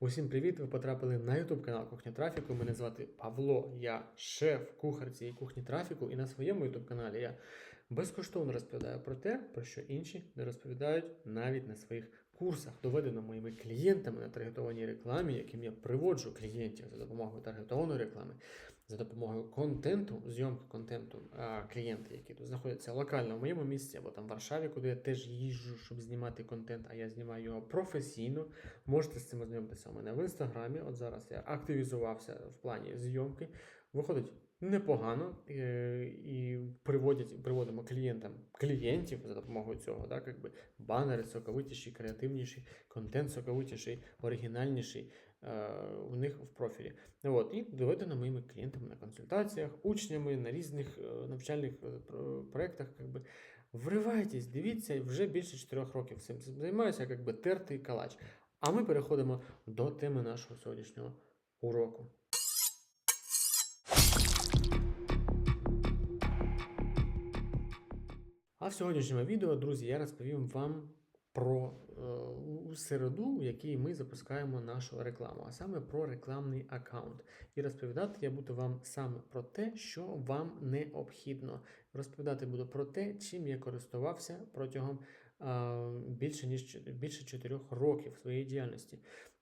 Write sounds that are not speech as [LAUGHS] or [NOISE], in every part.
Усім привіт! Ви потрапили на YouTube канал Кухня Трафіку. Мене звати Павло. Я шеф кухар цієї кухні трафіку, і на своєму YouTube каналі я безкоштовно розповідаю про те, про що інші не розповідають навіть на своїх курсах, доведено моїми клієнтами на таргетованій рекламі, яким я приводжу клієнтів за допомогою таргетованої реклами, за допомогою контенту, зйомки контенту клієнти, які тут знаходяться локально в моєму місці або там в Варшаві, куди я теж їжджу, щоб знімати контент, а я знімаю його професійно. Можете з цим ознайомитися у мене в інстаграмі. От зараз я активізувався в плані зйомки. Виходить непогано е, і приводять, приводимо клієнтам клієнтів за допомогою цього. Да, как би, банери соковитіші, креативніші, контент соковитіший, оригінальніший е, у них в профілі. От, і доведено моїми клієнтами на консультаціях, учнями на різних е, навчальних е, проєктах. Как би, вривайтесь, дивіться, вже більше 4 років цим займаюся, як би тертий калач. А ми переходимо до теми нашого сьогоднішнього уроку. А в сьогоднішньому відео, друзі, я розповім вам про е, середу, в якій ми запускаємо нашу рекламу, а саме про рекламний аккаунт. І розповідати я буду вам саме про те, що вам необхідно. Розповідати буду про те, чим я користувався протягом більше ніж більше 4 років своєї діяльності.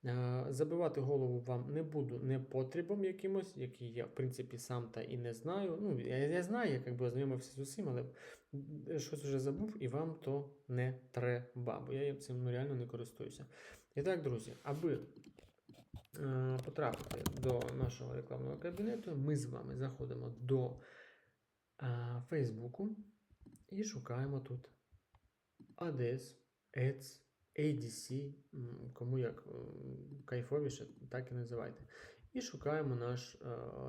Е, Забивати голову вам не буду непотребом якимось, який я в принципі сам та і не знаю. Ну, я, я знаю, я якби ознайомився з усім, але щось вже забув, і вам то не треба, бо я цим ну, реально не користуюся. І так, друзі, аби е, потрапити до нашого рекламного кабінету, ми з вами заходимо до е, Фейсбуку і шукаємо тут ADS, Ads, ADC, кому як кайфовіше, так і називайте. І шукаємо наш е,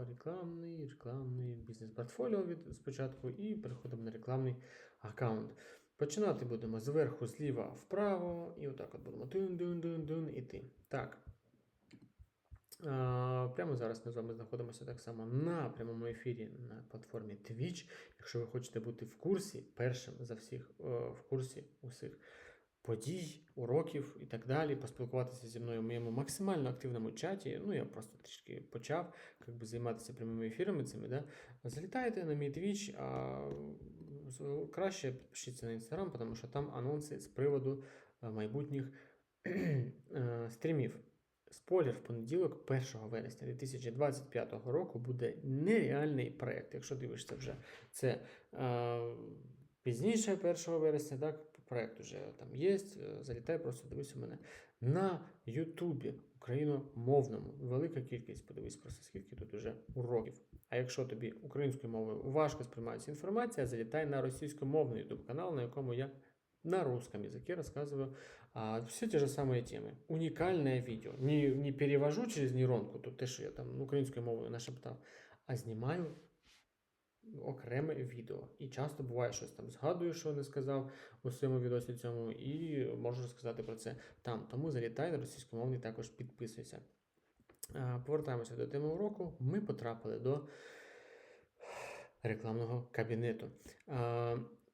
рекламний, рекламний бізнес-портфоліо від спочатку і переходимо на рекламний аккаунт. Починати будемо зверху, зліва вправо, і отак от будемо дун-дун-дун-дун іти. Так. Прямо зараз ми з вами знаходимося так само на прямому ефірі на платформі Twitch. Якщо ви хочете бути в курсі, першим за всіх е, в курсі усіх подій, уроків і так далі, поспілкуватися зі мною в моєму максимально активному чаті. Ну, я просто трішки почав як би, займатися прямими ефірами цими. Да? Залітайте на мій Twitch, а краще підпишіться на Instagram, тому що там анонси з приводу е, майбутніх е, стрімів. Спойлер, в понеділок, 1 вересня 2025 року, буде нереальний проєкт. Якщо дивишся вже це е, пізніше 1 вересня, так, проєкт вже там є. е, Залітай, просто дивись у мене на Ютубі україномовному. Велика кількість, подивись просто скільки тут вже уроків. А якщо тобі українською мовою важко сприймається інформація, залітай на російськомовний YouTube канал, на якому я на русском языке рассказываю а, все те же самые темы. Уникальное видео. Не, не перевожу через нейронку, тут те, що я там українською мовою нашептав, а знімаю окреме відео. І часто буває щось там згадую, що не сказав у своєму відосі цьому, і можу розказати про це там. Тому залітай на російськомовний, також підписуйся. Повертаємося до теми уроку. Ми потрапили до рекламного кабінету.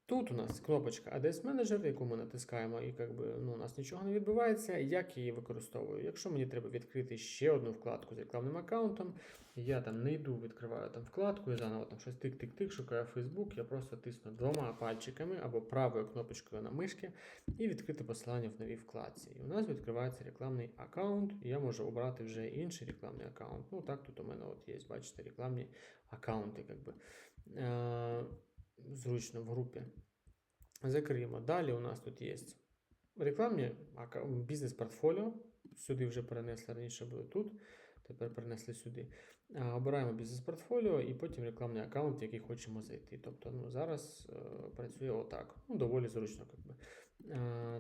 Тут у нас кнопочка ADS Manager, яку ми натискаємо, і як би, ну, у нас нічого не відбувається. Як її використовую? Якщо мені треба відкрити ще одну вкладку з рекламним аккаунтом, я там не йду, відкриваю там вкладку і заново там щось тик-тик-тик, шукаю Facebook, я просто тисну двома пальчиками або правою кнопочкою на мишки і відкрити посилання в новій вкладці. І у нас відкривається рекламний аккаунт, і я можу обрати вже інший рекламний аккаунт. Ну так, тут у мене от є, бачите, рекламні аккаунти. Как би. Е, зручно в групі. Закриємо. Далі у нас тут є рекламні бізнес-портфоліо. Сюди вже перенесли раніше були тут. Тепер перенесли сюди. Обираємо бізнес-портфоліо і потім рекламний аккаунт, в який хочемо зайти. Тобто ну, зараз е, працює отак. Ну, доволі зручно. Как би. Е,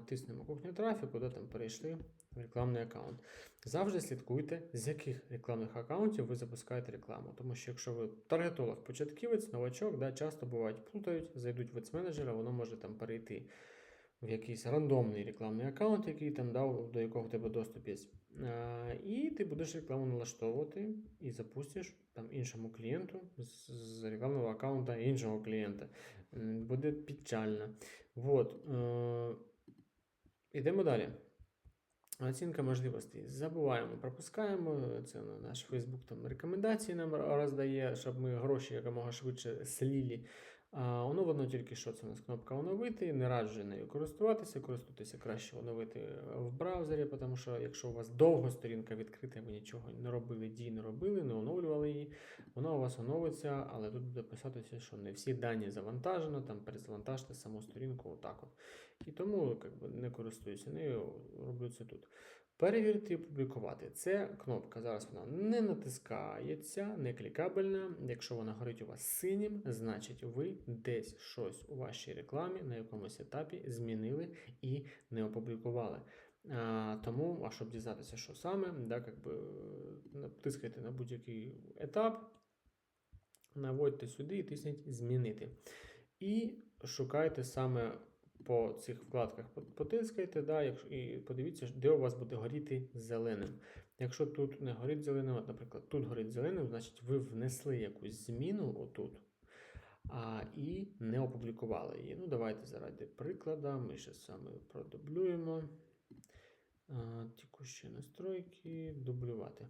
тиснемо кухню трафіку, да, там перейшли в рекламний аккаунт. Завжди слідкуйте, з яких рекламних аккаунтів ви запускаєте рекламу. Тому що якщо ви таргетолог, початківець, новачок, да, часто бувають плутають, зайдуть в менеджера, воно може там перейти в якийсь рандомний рекламний аккаунт, який там дав, до якого в тебе доступ є. І ти будеш рекламу налаштовувати і запустиш там іншому клієнту з, рекламного аккаунта іншого клієнта. Буде печально. Вот. Е, Ідемо далі. Оцінка можливостей. Забуваємо, пропускаємо. Це наш Фейсбук там рекомендації нам роздає, щоб ми гроші якомога швидше слілі. Оновлено тільки що це у нас кнопка оновити. Не раджу нею користуватися, користуйтеся краще оновити в браузері, тому що якщо у вас довго сторінка відкрита, ви нічого не робили, дій не робили, не оновлювали її, вона у вас оновиться, але тут буде писатися, що не всі дані завантажено, там перезавантажте саму сторінку отак от. І тому би, не користуюся нею, роблю це тут. Перевірити і публікувати. Це кнопка. Зараз вона не натискається, не клікабельна. Якщо вона горить у вас синім, значить ви десь щось у вашій рекламі на якомусь етапі змінили і не опублікували. А, тому, а щоб дізнатися, що саме, да, как би, натискайте на будь-який етап, наводьте сюди і тисніть змінити. І шукайте саме по цих вкладках потискайте, да, якщо, і подивіться, де у вас буде горіти зеленим. Якщо тут не горить зеленим, от, наприклад, тут горить зеленим, значить ви внесли якусь зміну отут а, і не опублікували її. Ну, Давайте заради прикладу, ми ще саме продублюємо. А, настройки, дублювати.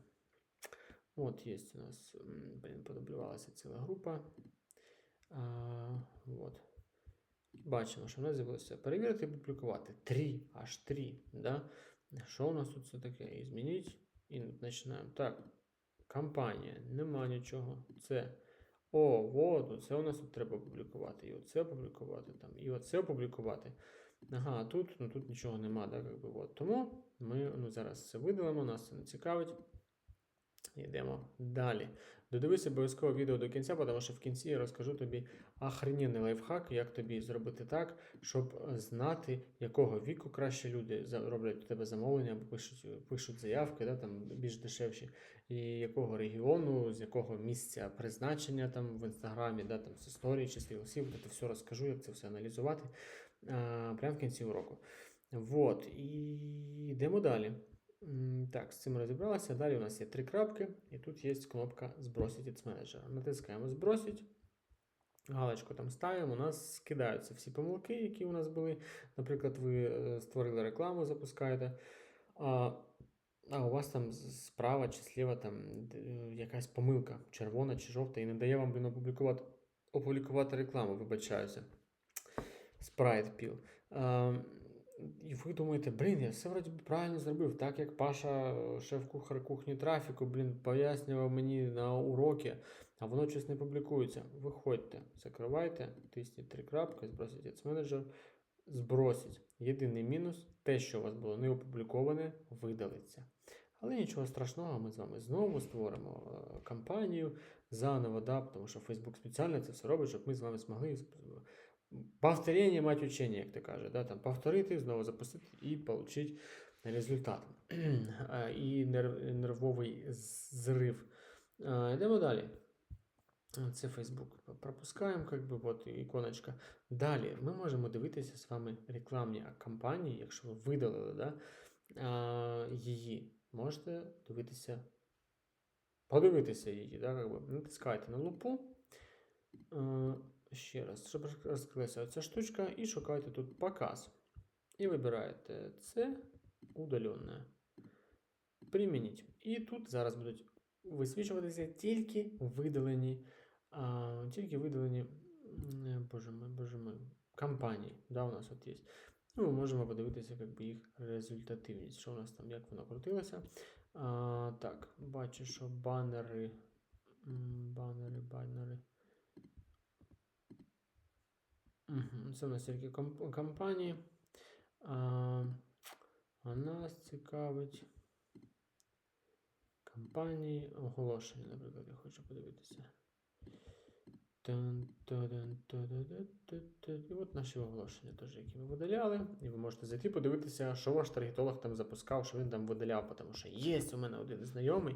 От, є у нас, подублювалася ціла група. А, от. Бачимо, що в нас з'явилося перевірити і публікувати. 3, аж 3. Да? Що у нас тут все таке? І змініть. І починаємо. Так, кампанія, нема нічого. Це. О, от, це у нас тут треба публікувати. І оце опублікувати, там, і оце опублікувати. Ага, тут ну, тут нічого нема. Да, как би. Тому ми ну, зараз це видалимо, нас це не цікавить. Йдемо далі. Додивися обов'язково відео до кінця, тому що в кінці я розкажу тобі охрененний лайфхак, як тобі зробити так, щоб знати, якого віку краще люди роблять у тебе замовлення або пишуть пишуть заявки, да, там більш дешевші, і якого регіону, з якого місця призначення там в інстаграмі, да, там з історії чи стрілосів, я все розкажу, як це все аналізувати а, прямо в кінці уроку. Вот, і йдемо далі. Так, з цим розібралися. Далі у нас є три крапки, і тут є кнопка Збросить від менеджера. Натискаємо Збросить. Галочку там ставимо, у нас скидаються всі помилки, які у нас були. Наприклад, ви е, створили рекламу, запускаєте. А а у вас там справа чи сліва там якась помилка, червона чи жовта, і не дає вам блін, опублікувати опублікувати рекламу, вибачаюся. Спрайт піл. І ви думаєте, блін, я все вроді правильно зробив, так як Паша, шеф-кухар кухні трафіку, блін, пояснював мені на уроки, а воно щось не публікується. Виходьте, закривайте, тисніть три крапки, збросіть Ads Manager, збросіть. Єдиний мінус те, що у вас було не опубліковане, видалиться. Але нічого страшного, ми з вами знову створимо е, кампанію заново, да, тому що Facebook спеціально це все робить, щоб ми з вами змогли повторення мать учення, як ти каже, да, там повторити, знову запустити і отримати результат. [CLEARS THROAT] і нервовий зрив. Йдемо далі. Це Facebook. Пропускаємо, как би, от іконочка. Далі ми можемо дивитися з вами рекламні кампанії, якщо ви видалили да, її, можете дивитися, подивитися її. Да, би. Натискайте на лупу. Ще раз, щоб розкрилася ця штучка, і шукаєте тут показ. І вибираєте це удаленне. Примініть. І тут зараз будуть висвічуватися тільки видалені, а, тільки видалені боже мой, боже мой, кампанії. Да, у нас от є. Ну, Ми можемо подивитися як би, їх результативність. Що у нас там, як воно крутилося. А, Так, бачу, що банери. Банери, банери. Це у нас тільки компанії. А, а нас цікавить компанії оголошення, наприклад, я хочу подивитися. І от наші оголошення, теж, які ми видаляли. І ви можете зайти подивитися, що ваш таргетолог там запускав, що він там видаляв, тому що є у мене один знайомий.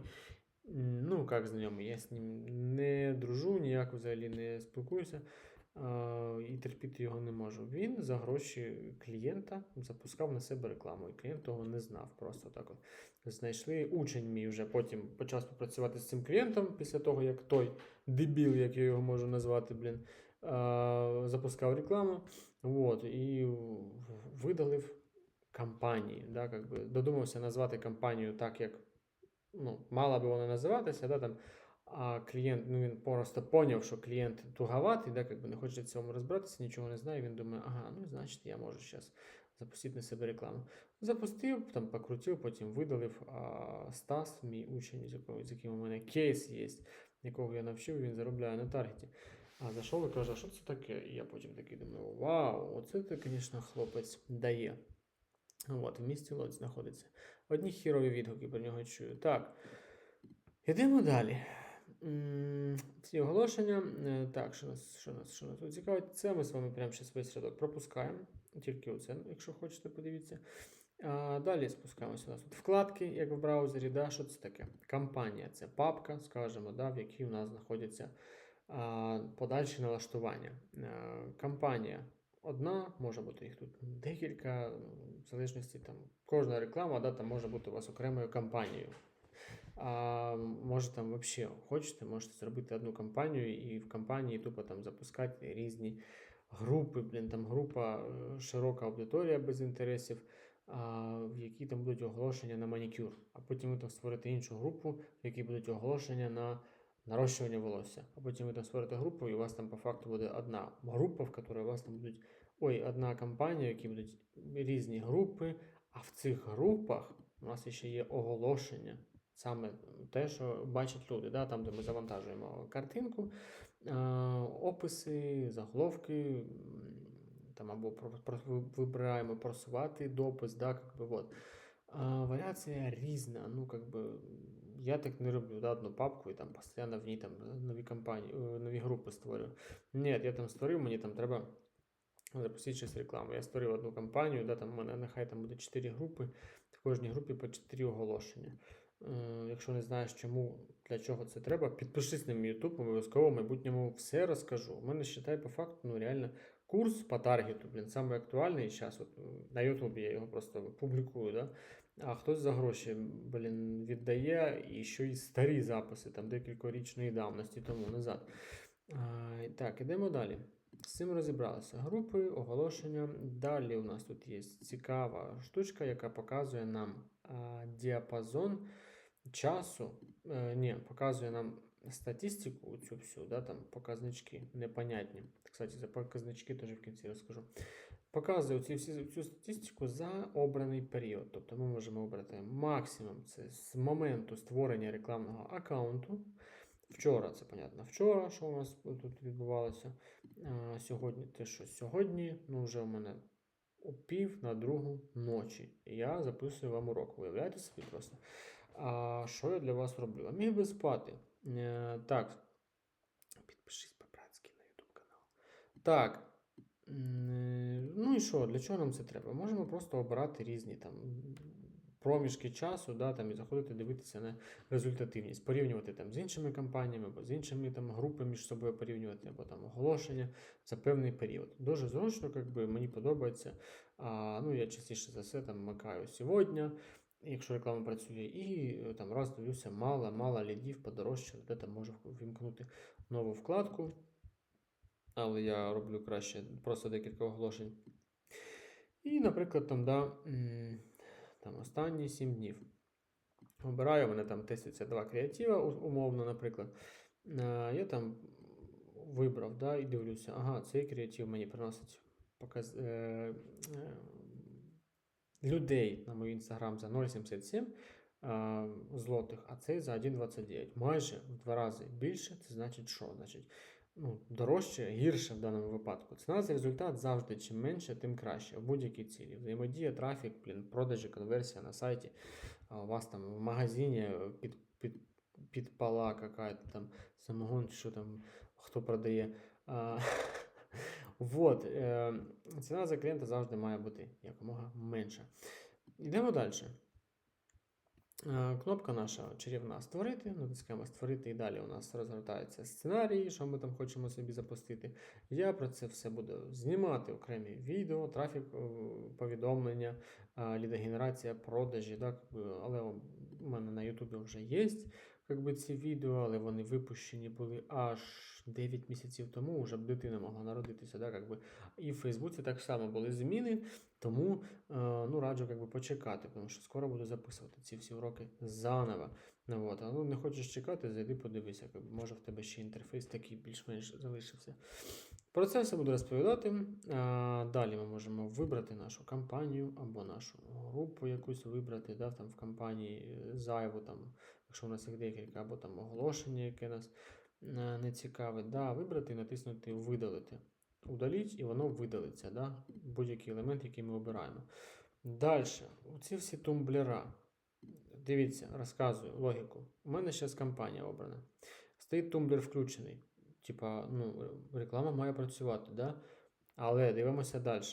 Ну, як знайомий, я з ним не дружу, ніяк взагалі не спілкуюся і терпіти його не можу. Він за гроші клієнта запускав на себе рекламу, і клієнт того не знав. Просто так от знайшли учень мій вже потім почав співпрацювати з цим клієнтом після того, як той дебіл, як я його можу назвати, блін, запускав рекламу. От, і видалив компанії. Да, как додумався назвати компанію так, як ну, мала би вона називатися, да, там, а клієнт, ну він просто поняв, що клієнт туговатий, да, как би не хоче в цьому розбиратися, нічого не знає. Він думає, ага, ну значить я можу зараз запустити на себе рекламу. Запустив, там покрутив, потім видалив. А Стас, мій учень, з, якого, з яким у мене кейс є, якого я навчив, він заробляє на таргеті. А зайшов і каже, що це таке? І я потім такий думаю, вау, оце ти, звісно, хлопець дає. От, в місті Лодь знаходиться. Одні хірові відгуки про нього чую. Так. Йдемо далі. Ці оголошення. е, Так, що нас, що нас, що нас тут цікавить? Це ми з вами прямо ще весь пропускаємо. Тільки оце, якщо хочете, подивіться. А, далі спускаємося. У нас тут вкладки, як в браузері. Да? Що це таке? Кампанія це папка, скажімо, да, в якій у нас знаходяться а, подальші налаштування. А, кампанія одна, може бути їх тут декілька, в залежності там кожна реклама, да, там може бути у вас окремою кампанією. А може там взагалі хочете, можете зробити одну кампанію і в кампанії тупо там запускати різні групи. Блін, там група е, широка аудиторія без інтересів, а, в якій там будуть оголошення на манікюр. А потім ви там створите іншу групу, в якій будуть оголошення на нарощування волосся. А потім ви там створите групу, і у вас там по факту буде одна група, в якій у вас там будуть ой, одна компанія, в якій будуть різні групи. А в цих групах у нас ще є оголошення. Саме те, що бачать люди, да? там, де ми завантажуємо картинку, е, описи, заголовки, там або вибираємо просувати допис, да, как би, вот. А, варіація різна. Ну, как би, я так не роблю, да, одну папку і там постійно в ній там нові компанії, е, нові групи створюю. Ні, я там створив, мені там треба запустити щось рекламу. Я створив одну кампанію, да, там у мене нехай там буде 4 групи, в кожній групі по 4 оголошення. Е, Якщо не знаєш, чому, для чого це треба, підпишись на мій YouTube, обов'язково в майбутньому все розкажу. У мене считай, по факту, ну реально курс по таргету, блін, самий актуальний зараз. От, на YouTube я його просто публікую, да? а хтось за гроші блін, віддає і ще й старі записи, там декількорічної давності тому назад. А, так, ідемо далі. З цим розібралися. Групи, оголошення. Далі у нас тут є цікава штучка, яка показує нам а, діапазон часу. Е, ні, показує нам статистику цю всю, да, там показнички непонятні. Кстати, за показнички теж в кінці розкажу. Показує всі, цю статистику за обраний період. Тобто ми можемо обрати максимум це з моменту створення рекламного аккаунту. Вчора, це понятно, вчора, що у нас тут відбувалося. А, сьогодні те, що сьогодні, ну вже у мене у пів на другу ночі. І я записую вам урок. Уявляєте собі просто. А що я для вас роблю? А міг би спати. Е, так. Підпишись по-братськи на YouTube канал. Так. е, Ну і що, для чого нам це треба? Можемо просто обирати різні там проміжки часу, да, там, і заходити дивитися на результативність, порівнювати там з іншими компаніями або з іншими там групами між собою порівнювати, або там оголошення за певний період. Дуже зручно, як би, мені подобається. А, ну, я частіше за все там вмикаю сьогодні, якщо реклама працює, і е, там раз дивлюся, мало, мало лідів подорожчало, де там можу вімкнути нову вкладку. Але я роблю краще просто декілька оголошень. І, наприклад, там, да, там останні 7 днів. Обираю, мене там теститься два креатива, умовно, наприклад. Е, Я там вибрав, да, і дивлюся, ага, цей креатив мені приносить показ... людей на мій інстаграм за 0,77 е, злотих, а цей за 1,29. Майже в два рази більше. Це значить що? Значить, ну, дорожче, гірше в даному випадку. Ціна за результат завжди чим менше, тим краще в будь-якій цілі. Взаємодія, трафік, продажі, конверсія на сайті. У вас там в магазині під, під, підпала какая-то там самогон, що там хто продає. А, [LAUGHS] вот, е, ціна за клієнта завжди має бути якомога менша. Йдемо далі. Е, Кнопка наша чарівна створити. Натискаємо створити і далі у нас розгортається сценарій, що ми там хочемо собі запустити. Я про це все буду знімати окремі відео, трафік, е, повідомлення, е, лідогенерація, продажі. Так? Але У мене на Ютубі вже є как би, ці відео, але вони випущені були аж 9 місяців тому, вже б дитина могла народитися. Да, как би. І в Фейсбуці так само були зміни, тому е, ну, раджу как би, почекати, тому що скоро буду записувати ці всі уроки заново. Ну, от. А ну, не хочеш чекати, зайди, подивися, как би, може в тебе ще інтерфейс такий більш-менш залишився. Про це все буду розповідати. А, Далі ми можемо вибрати нашу кампанію або нашу групу якусь вибрати, да, там в кампанії е, зайву, там, якщо у нас їх декілька, або там оголошення, яке нас е, не цікавить. Да, Вибрати і натиснути Видалити. Удаліть, і воно видалиться, да, будь-який елемент, який ми обираємо. Далі, оці всі тумблера. Дивіться, розказую логіку. У мене зараз кампанія обрана. Стоїть тумблер включений. Типа, ну, реклама має працювати, да? але дивимося далі.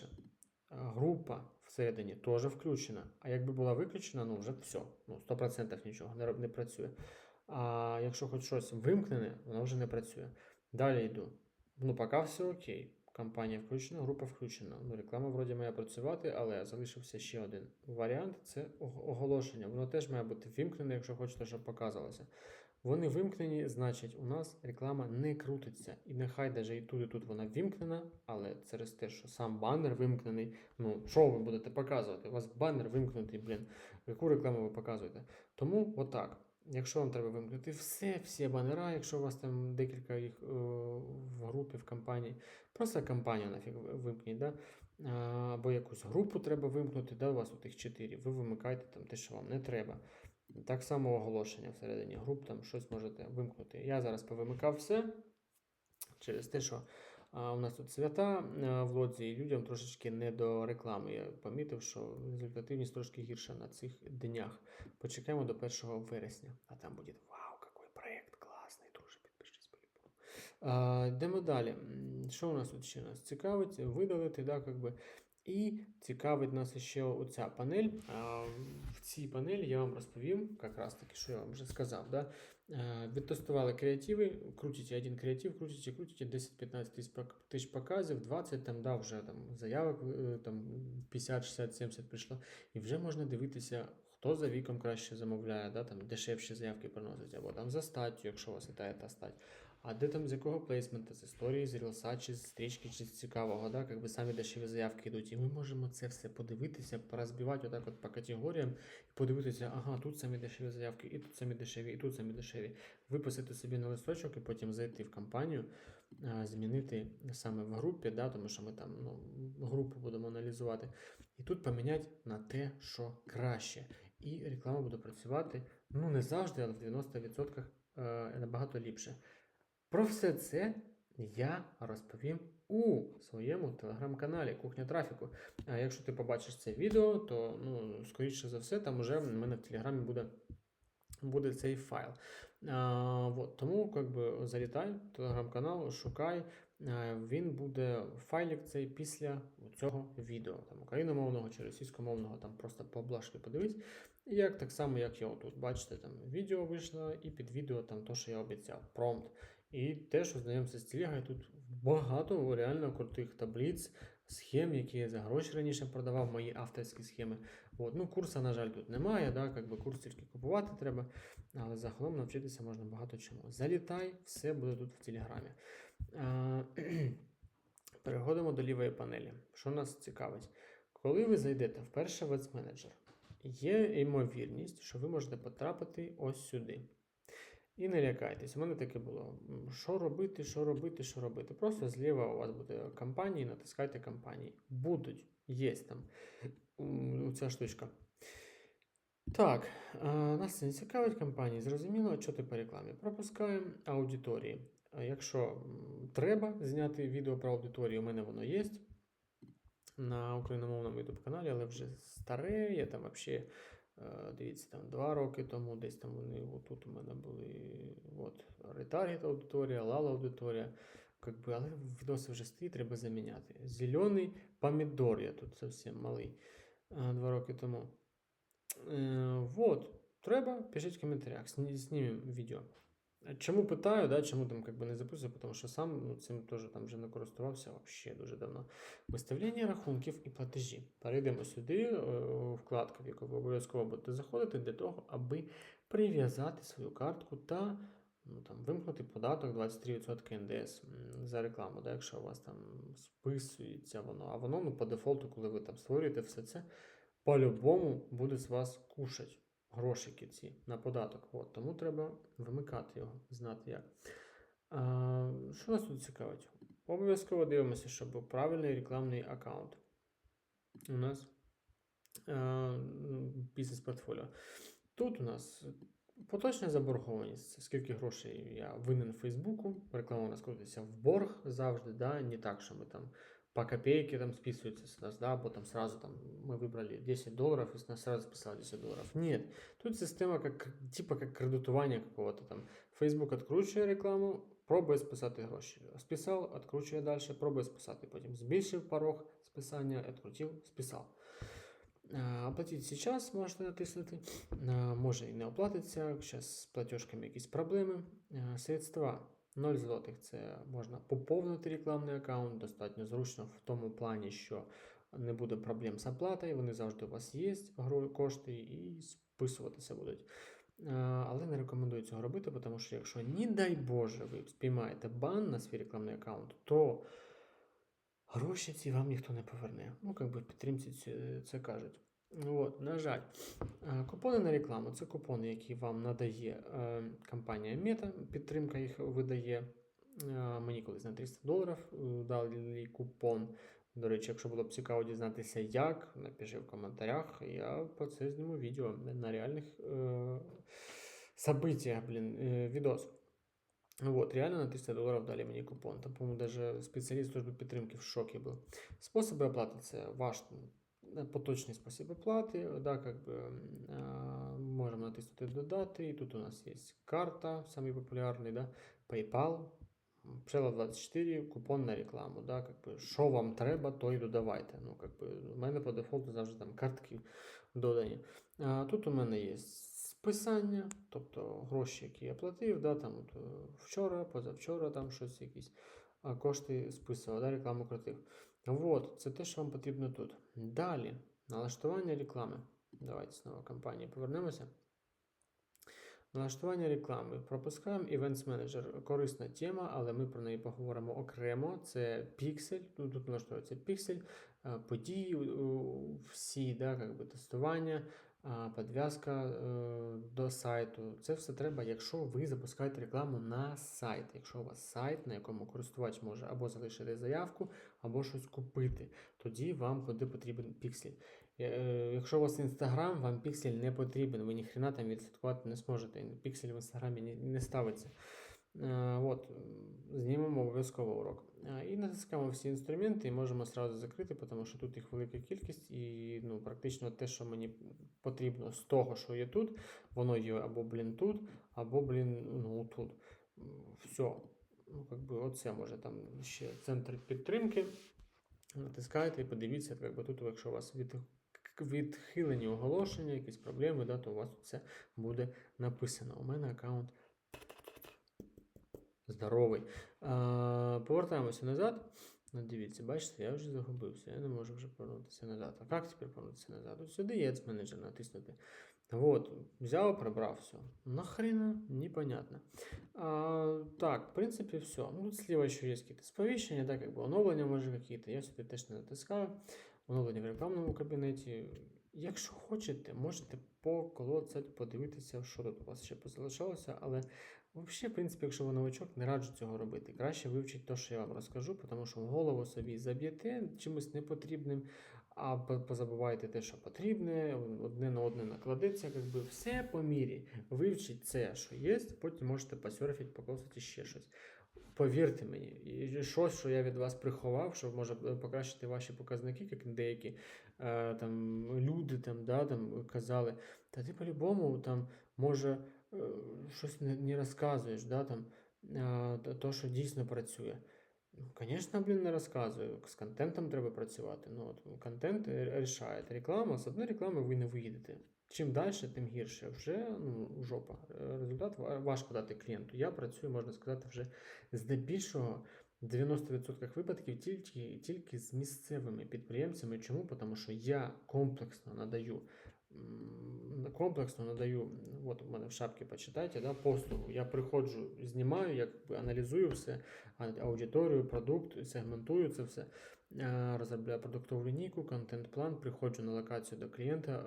Група всередині теж включена. А якби була виключена, ну вже все. Ну, 100% нічого не, не працює. А якщо хоч щось вимкнене, воно вже не працює. Далі йду. Ну, поки все окей. Кампанія включена, група включена. Ну, реклама вроді має працювати, але залишився ще один варіант це оголошення. Воно теж має бути вимкнене, якщо хочете, щоб показалося. Вони вимкнені, значить, у нас реклама не крутиться. І нехай даже і тут, і тут вона вимкнена, але через те, що сам банер вимкнений. Ну, що ви будете показувати? У вас банер вимкнутий, блін. Яку рекламу ви показуєте? Тому отак. Якщо вам треба вимкнути все, всі банера, якщо у вас там декілька їх е, в групі, в компанії, просто компанію нафіг вимкніть, да? Або якусь групу треба вимкнути, да? у вас тут їх чотири. Ви вимикаєте там те, що вам не треба. Так само оголошення всередині груп, там щось можете вимкнути. Я зараз повимикав все через те, що у нас тут свята в лодзі, і людям трошечки не до реклами. Я помітив, що результативність трошки гірша на цих днях. Почекаємо до 1 вересня, а там буде вау, який проєкт класний, дуже підпишись по-любому. Йдемо далі. Що у нас тут ще нас цікавить? Видалити, да, как би. І цікавить нас ще оця панель. В цій панелі я вам розповім, якраз таки, що я вам вже сказав. Да? Відтестували креативи, крутите один креатив, крутите, крутите 10-15 тисяч показів, 20 там, да, вже там заявок е, там 50, 60, 70 прийшло. І вже можна дивитися, хто за віком краще замовляє, да, там дешевші заявки приносить, або там за статтю, якщо у вас і та, і та стать. А де там з якого плейсмента, з історії, з рілса, чи з стрічки, чи з цікавого, да, як би самі дешеві заявки йдуть. І ми можемо це все подивитися, порозбивати отак от по категоріям і подивитися, ага, тут самі дешеві заявки, і тут самі дешеві, і тут самі дешеві. Виписати собі на листочок і потім зайти в компанію, змінити саме в групі, да, тому що ми там ну, групу будемо аналізувати. І тут поміняти на те, що краще. І реклама буде працювати ну не завжди, але в 90% е, набагато ліпше. Про все це я розповім у своєму телеграм-каналі Кухня трафіку. А якщо ти побачиш це відео, то ну, скоріше за все, там уже в мене в телеграмі буде, буде цей файл. А, вот, тому как би, залітай в телеграм-канал, шукай. А, Він буде файлик цей після цього відео, там україномовного чи російськомовного, там просто по обложці подивись. Як так само, як я отут, бачите, там відео вийшло, і під відео там то, що я обіцяв, промпт. І теж ознайомся з телегою. Тут багато реально крутих таблиць, схем, які я за гроші раніше продавав, мої авторські схеми. От. Ну, курсу, на жаль, тут немає, да? как би курс тільки купувати треба, але загалом навчитися можна багато чому. Залітай, все буде тут в телеграмі. А, [CLEARS THROAT] Переходимо до лівої панелі. Що нас цікавить? Коли ви зайдете в перший менеджер, є ймовірність, що ви можете потрапити ось сюди. І не лякайтесь, у мене таке було. Що робити, що робити, що робити. Просто зліва у вас буде кампанії, натискайте кампанії. Будуть, є там ця штучка. Так, нас не цікавить компанії, зрозуміло, що ти по рекламі. Пропускаємо аудиторії. Якщо треба зняти відео про аудиторію, у мене воно є на україномовному YouTube каналі, але вже старе, я там взагалі. Е, Дивіться, там два роки тому, десь там вони отут у мене були от, ретаргет аудиторія, лала аудиторія. Как би, але відоси вже стоїть, треба заміняти. Зелений помідор, я тут зовсім малий е, два роки тому. Е, вот, треба, пишіть в коментарях, знімемо відео. Чому питаю, да, чому там как би не записую, тому що сам ну, цим теж там вже не користувався вообще дуже давно. Виставляння рахунків і платежі. Перейдемо сюди, е, у вкладку, в яку ви обов'язково будете заходити для того, аби прив'язати свою картку та ну, там, вимкнути податок 23% НДС за рекламу, да, якщо у вас там списується воно. А воно ну, по дефолту, коли ви там створюєте все це, по-любому буде з вас кушать грошики ці на податок. От, тому треба вимикати його, знати як. А, що нас тут цікавить? Обов'язково дивимося, щоб був правильний рекламний аккаунт. У нас е, бізнес-портфоліо. Тут у нас поточна заборгованість. Скільки грошей я винен Фейсбуку. Реклама у нас крутиться в борг завжди, да? не так, що ми там по копейке там списывается с нас, да, або там сразу там мы выбрали 10 долларов и с нас сразу списали 10 долларов. Нет, тут система как, типа как кредитування какого-то там. Facebook откручує рекламу, пробує списати гроші. Списав, откручує далі, пробує списати. Потім збільшив порог списання, открутив, списав. А, Оплатити зараз можете натиснути. А, Може і не оплатиться. Зараз з платіжками якісь проблеми. А, Средства 0 злотих це можна поповнити рекламний аккаунт, достатньо зручно в тому плані, що не буде проблем з оплатою, вони завжди у вас є кошти і списуватися будуть. Але не рекомендую цього робити, тому що якщо, не дай Боже, ви спіймаєте бан на свій рекламний аккаунт, то гроші ці вам ніхто не поверне. Ну, як би підтримці це кажуть. От, на жаль, купони на рекламу це купони, які вам надає е, компанія Meta, підтримка їх видає. Е, Мені колись на 300 доларів е, дали купон. До речі, якщо було б цікаво дізнатися, як, напиши в коментарях. Я про це зніму відео на реальних е, событиях, блін, е, відос. Вот, реально на 300 долларов дали мені купон. По-моему, даже спеціаліст служби підтримки в шокі був. Способи оплати це ваш поточний спосіб оплати. Да, как бы, м, а, можемо натиснути додати. І тут у нас є карта, самий популярний, да, PayPal, Пчела 24, купон на рекламу. Да, как би, що вам треба, то й додавайте. Ну, как би, у мене по дефолту завжди там картки додані. А, тут у мене є списання, тобто гроші, які я платив, да, там, от, е, вчора, позавчора, там щось якісь кошти списував, да, рекламу крутив. Вот, це те, що вам потрібно тут. Далі, налаштування реклами. Давайте знову компанії повернемося. Налаштування реклами. Пропускаємо Events Manager. Корисна тема, але ми про неї поговоримо окремо. Це піксель. Ну, тут налаштовується піксель, е, події, всі, да, би, тестування, підв'язка е, до сайту. Це все треба, якщо ви запускаєте рекламу на сайт. Якщо у вас сайт, на якому користувач може або залишити заявку, або щось купити, тоді вам буде потрібен піксель. Е, Якщо у вас інстаграм, вам піксель не потрібен, ви ніхрена там відслідкувати не зможете. Піксель в інстаграмі не, не ставиться. Е, От, знімемо обов'язково урок. І натискаємо всі інструменти і можемо одразу закрити, тому що тут їх велика кількість, і ну, практично те, що мені потрібно з того, що є тут, воно є або блін тут, або блін ну, тут. Все. Ну, как би, оце може там ще центр підтримки. Натискаєте і подивіться, як би тут, якщо у вас від, відхилені оголошення, якісь проблеми, да, то у вас все буде написано. У мене аккаунт здоровий. А, повертаємося назад. Ну, дивіться, бачите, я вже загубився, я не можу вже повернутися назад. А як тепер повернутися назад? От сюди є Manager натиснути. Вот, взял, пробрал все. Нахрена? Непонятно. А, так, в принципе, все. Ну, слева еще есть какие-то сповіщення, да, как бы оновлення може какие-то. Я сюди теж не натискаю. Оновлення в рекламному кабінеті. Якщо хочете, можете поколоцати, подивитися, що тут у вас ще позалишалося, але взагалі, в принципі, якщо ви новачок, не раджу цього робити. Краще вивчіть те, що я вам розкажу, тому що голову собі заб'єте чимось непотрібним, а по- позабуваєте те, що потрібне, одне на одне накладеться, якби все по мірі. Вивчіть це, що є, потім можете посерфити, покосити ще щось. Повірте мені, щось, що я від вас приховав, що може покращити ваші показники, як деякі е, там, люди там, да, там, казали, та ти по-любому там, може щось не, розказуєш, да, там, то- що дійсно працює. Ну, Звісно, блін, не розказую. З контентом треба працювати. Ну, от, контент е, рішає. Реклама, з одної реклами ви не виїдете. Чим далі, тим гірше. Вже ну, жопа. Е, Результат важко дати клієнту. Я працюю, можна сказати, вже здебільшого в 90% випадків тільки, тільки з місцевими підприємцями. Чому? Тому що я комплексно надаю. Комплексно надаю, от у мене в шапці почитайте, да, послугу. Я приходжу, знімаю, якби аналізую все, аудиторію, продукт, сегментую це все, розробляю продуктову лінійку, контент-план, приходжу на локацію до клієнта,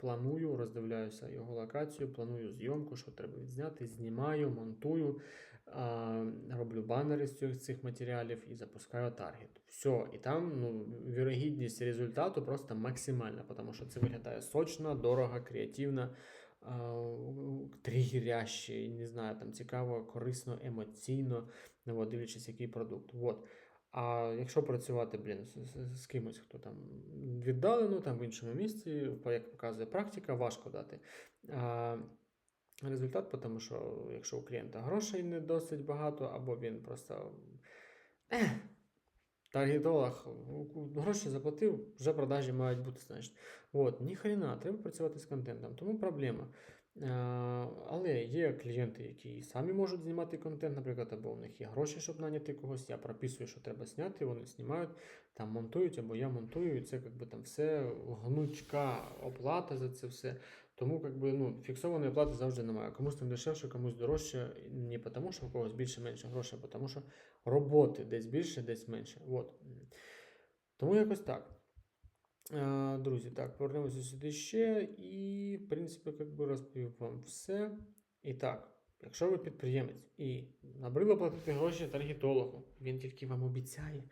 планую, роздивляюся його локацію, планую зйомку, що треба відзняти, знімаю, монтую, роблю банери з цих, цих матеріалів і запускаю таргет. Все, і там ну, вірогідність результату просто максимальна, тому що це виглядає сочно, дорого, креативно, тригеряще, не знаю, там цікаво, корисно, емоційно, ну, от, дивлячись, який продукт. Вот. А якщо працювати, блін, з, з кимось, хто там віддалено, там в іншому місці, як показує практика, важко дати. А, результат, тому що якщо у клієнта грошей не досить багато, або він просто ех, таргетолог гроші заплатив, вже продажі мають бути, значить. От, ніхрена, треба працювати з контентом, тому проблема. А, але є клієнти, які самі можуть знімати контент, наприклад, або у них є гроші, щоб наняти когось. Я прописую, що треба зняти, вони знімають, там монтують, або я монтую, і це якби там все гнучка оплата за це все. Тому якби, ну, фіксованої оплати завжди немає. Комусь там дешевше, комусь дорожче. Не тому, що у когось більше менше грошей, а тому що роботи десь більше, десь менше. От. Тому якось так. Е, Друзі, так, повернемося сюди ще і, в принципі, як би розповів вам все. І так, якщо ви підприємець і набрило платити гроші таргетологу, він тільки вам обіцяє.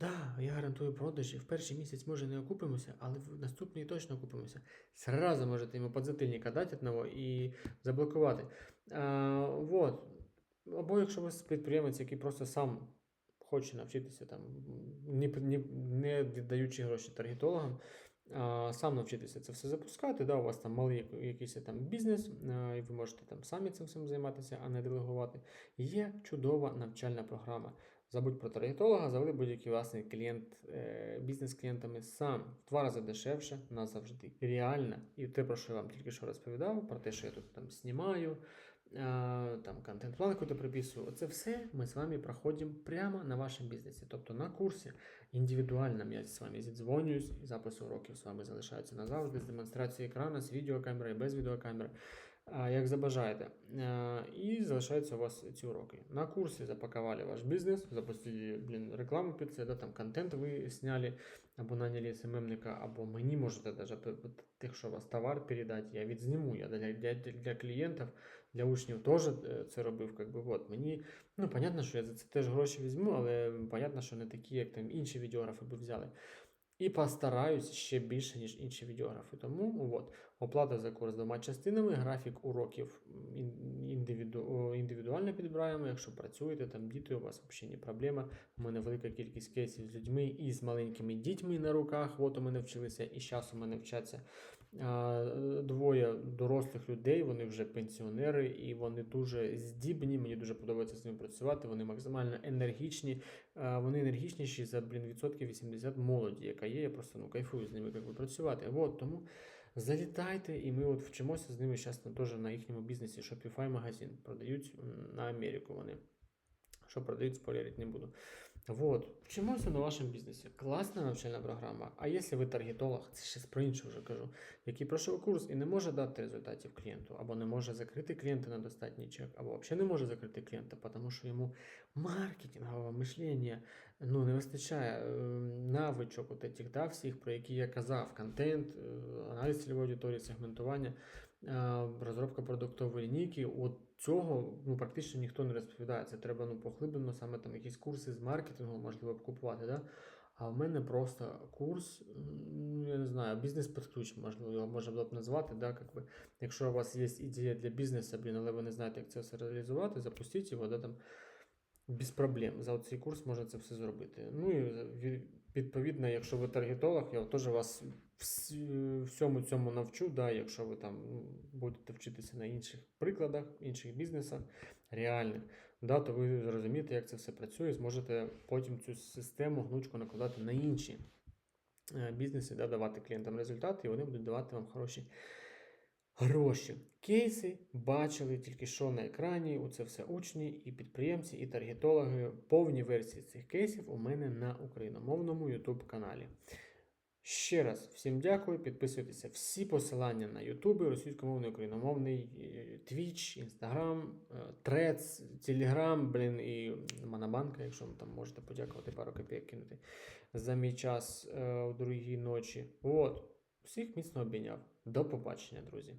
Да, я гарантую продажі. В перший місяць може не окупимося, але в наступний точно окупимося. Сразу можете йому подзатильника дати одного і заблокувати. А, вот. Або якщо ви підприємець, який просто сам хоче навчитися там, не, не, не віддаючи гроші таргетологам, а, сам навчитися це все запускати. Да, у вас там малий якийсь там бізнес, а, і ви можете там самі цим всім займатися, а не делегувати. Є чудова навчальна програма. Забудь про таргетолога, заведи будь-який власний клієнт е, бізнес-клієнтами сам в два рази дешевше назавжди. Реально. І те, про що я вам тільки що розповідав, про те, що я тут там знімаю, е, там контент-план який приписую. Це все ми з вами проходимо прямо на вашому бізнесі. Тобто на курсі індивідуальному я з вами зідзвонююсь, запис уроків з вами залишаються назавжди з демонстрацією екрану, з відеокамери без відеокамери як забажаєте. І залишаються у вас ці уроки. На курсі запакували ваш бізнес, запустили блін, рекламу під це, да, там контент ви сняли, або наняли СММника, або мені можете даже тих, що у вас товар передати, я відзніму. Я для, для, для клієнтів, для учнів теж е, це робив. Как би, от. Мені, ну, понятно, що я за це теж гроші візьму, але понятно, що не такі, як там інші відеографи би взяли. І постараюсь ще більше, ніж інші відеографи. Тому от, оплата за курс двома частинами, графік уроків індивіду, індивідуально підбираємо. Якщо працюєте, там діти, у вас взагалі не проблема. У мене велика кількість кейсів з людьми і з маленькими дітьми на руках. От у мене вчилися, і зараз у мене вчаться двоє дорослих людей, вони вже пенсіонери, і вони дуже здібні. Мені дуже подобається з ними працювати. Вони максимально енергічні. Вони енергічніші за блін відсотків 80 молоді, яка є. Я просто ну кайфую з ними як би, працювати. От тому залітайте, і ми от вчимося з ними зараз теж на їхньому бізнесі. Shopify магазин продають на Америку. Вони що продають, спойлерить не буду. Вот, вчимося на вашому бізнесі. Класна навчальна програма. А якщо ви таргетолог, це ще про інше вже кажу, який пройшов курс і не може дати результатів клієнту, або не може закрити клієнта на достатній чек, або взагалі не може закрити клієнта, тому що йому маркетингового мишлення ну, не вистачає е, навичок от этих, да, всіх, про які я казав: контент, е, аналіз цільової аудиторії, сегментування, е, розробка продуктової лінійки. От цього ну, практично ніхто не розповідає. Це треба ну, поглиблено саме там якісь курси з маркетингу, можливо, купувати. Да? А в мене просто курс, я не знаю, бізнес під ключ, можливо, його можна було б назвати. Да, как би, якщо у вас є ідея для бізнесу, блін, але ви не знаєте, як це все реалізувати, запустіть його, да, там, без проблем. За цей курс можна це все зробити. Ну і відповідно, якщо ви таргетолог, я теж вас всьому цьому навчу. Да, якщо ви там ну, будете вчитися на інших прикладах, інших бізнесах реальних, да, то ви зрозумієте, як це все працює, зможете потім цю систему гнучку накладати на інші е, бізнеси, да, давати клієнтам результати, і вони будуть давати вам хороші гроші. Кейси бачили тільки що на екрані. Оце все учні і підприємці, і таргетологи. Повні версії цих кейсів у мене на україномовному YouTube каналі. Ще раз всім дякую. Підписуйтеся. Всі посилання на Ютубі, російськомовний, україномовний, Твіч, Інстаграм, Трец, Телеграм, блін, і Манабанка, якщо там можете подякувати пару копійок кинути за мій час е, у другій ночі. От. Всіх міцно обійняв. До побачення, друзі.